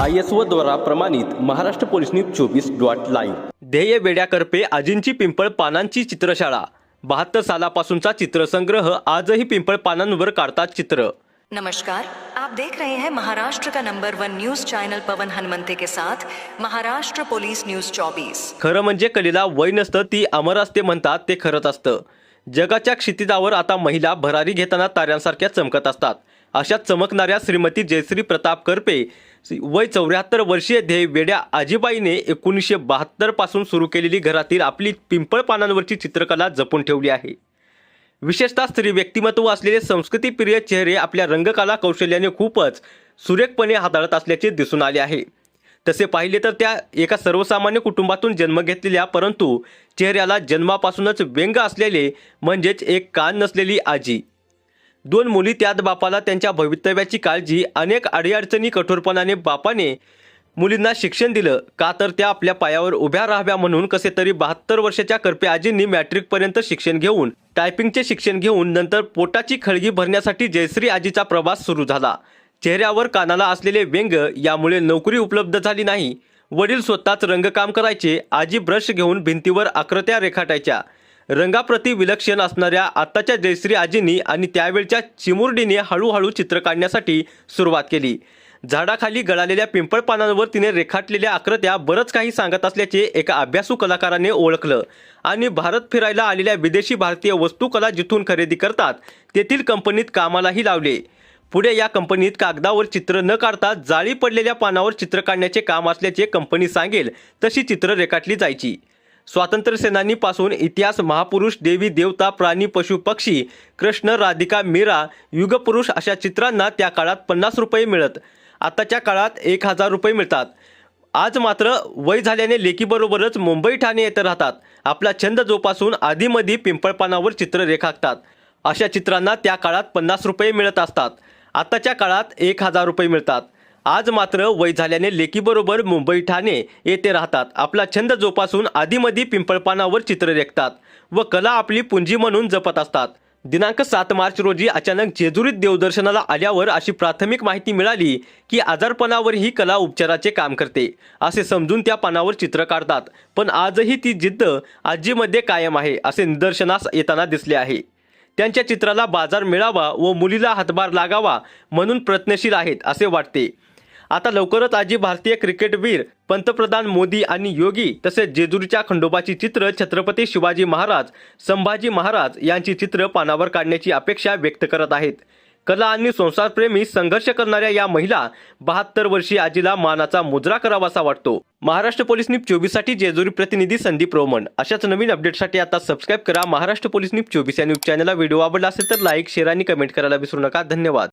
I S O द्वारा प्रमाणित Maharashtra police news चोवीस डॉट लाईव्ह. ध्येय बेड्याकर्पे आजींची पिंपळ पानांची चित्रशाळा. बहात्तर सालापासूनचा चित्रसंग्रह आजही पिंपळ पानांवर काढतात चित्र. नमस्कार. आप देख रहे हैं महाराष्ट्र का number one news channel Pawan Hanumante के साथ महाराष्ट्र पुलिस न्यूज 24 खरं म्हणजे कलेला वय नसतं ती अमर असते म्हणतात ते खरंच असतं. जगाच्या क्षितिजावर आता महिला भरारी घेताना ताऱ्यांसारख्या चमकत असतात. अशा चमकणाऱ्या श्रीमती जयश्री प्रताप करपे वय चौऱ्याहत्तर वर्षीय ध्येय वेड्या आजीबाईने एकोणीसशे बहात्तरपासून सुरू केलेली घरातील आपली पिंपळ पानांवरची चित्रकला जपून ठेवली आहे. विशेषतः स्त्री व्यक्तिमत्व असलेले संस्कृतीप्रिय चेहरे आपल्या रंगकला कौशल्याने खूपच सुरेखपणे हाताळत असल्याचे दिसून आले आहे. तसे पाहिले तर त्या एका सर्वसामान्य कुटुंबातून जन्म घेतलेल्या परंतु चेहऱ्याला जन्मापासूनच व्यंग असलेले म्हणजेच एक कान नसलेली आजी. दोन मुली त्यात बापाला त्यांच्या भवितव्याची काळजी अनेक अडीअडचणी कठोरपणाने बापाने मुलींना शिक्षण दिलं. का तर त्या आपल्या पायावर उभ्या राहाव्या म्हणून कसे तरी बहात्तर वर्षाच्या करपे आजींनी मॅट्रिकपर्यंत शिक्षण घेऊन टायपिंगचे शिक्षण घेऊन नंतर पोटाची खळगी भरण्यासाठी जयश्री आजीचा प्रवास सुरू झाला. चेहऱ्यावर कानाला असलेले व्यंग यामुळे नोकरी उपलब्ध झाली नाही. वडील स्वतःच रंगकाम करायचे आजी ब्रश घेऊन भिंतीवर आकृत्या रेखाटायच्या. रंगाप्रती विलक्षण असणाऱ्या आत्ताच्या जयश्री आजींनी आणि त्यावेळच्या चिमुरडीने हळूहळू चित्र काढण्यासाठी सुरुवात केली. झाडाखाली गळालेल्या पिंपळ पानांवर तिने रेखाटलेल्या आकृत्या बरंच काही सांगत असल्याचे एका अभ्यासू कलाकाराने ओळखलं. आणि भारत फिरायला आलेल्या विदेशी भारतीय वस्तूकला जिथून खरेदी करतात तेथील कंपनीत कामालाही लावले. पुढे या कंपनीत कागदावर चित्र न काढता जाळी पडलेल्या पानावर चित्र काढण्याचे काम असल्याचे कंपनी सांगेल तशी चित्र रेखाटली जायची. स्वातंत्र्य सेनानीपासून इतिहास महापुरुष देवी देवता प्राणी पशु पक्षी कृष्ण राधिका मीरा युगपुरुष अशा चित्रांना त्या काळात पन्नास रुपये मिळत. आताच्या काळात एक हजार रुपये मिळतात. आज मात्र वय झाल्याने लेकीबरोबरच मुंबई ठाणे येथे राहतात. आपला छंद जोपासून आधीमधी पिंपळपानावर चित्र रेखाटतात. अशा चित्रांना त्या काळात पन्नास रुपये मिळत असतात. आताच्या काळात एक हजार रुपये मिळतात. आज मात्र वय झाल्याने लेकीबरोबर मुंबई ठाणे येथे राहतात. आपला छंद जोपासून आधीमधी पिंपळपानावर चित्र रेखतात व कला आपली पुंजी म्हणून जपत असतात. दिनांक सात मार्च रोजी अचानक जेजुरीत देवदर्शनाला आल्यावर अशी प्राथमिक माहिती मिळाली की आजारपणावर ही कला उपचाराचे काम करते. असे समजून त्या पानावर चित्र काढतात. पण आजही ती जिद्द आजीमध्ये कायम आहे असे निदर्शनास येताना दिसले आहे. त्यांच्या चित्राला बाजार मिळावा व मुलीला हातभार लागावा म्हणून प्रयत्नशील आहेत असे वाटते. आता लवकरच आजी भारतीय क्रिकेटवीर पंतप्रधान मोदी आणि योगी तसेच जेजुरीच्या खंडोबाची चित्र छत्रपती शिवाजी महाराज संभाजी महाराज यांची चित्र पानावर काढण्याची अपेक्षा व्यक्त करत आहेत. कला आणि संसारप्रेमी संघर्ष करणाऱ्या या महिला बहात्तर वर्षीय आजीला मानाचा मुजरा करावासा वाटतो. महाराष्ट्र पोलीस न्यूज चोवीससाठी जेजुरी प्रतिनिधी संदीप रोमन. अशाच नवीन अपडेटसाठी आता सबस्क्राईब करा. महाराष्ट्र पोलीस न्यूज चोवीस या न्यूज चॅनलला व्हिडिओ आवडला असेल तर लाईक शेअर आणि कमेंट करायला विसरू नका. धन्यवाद.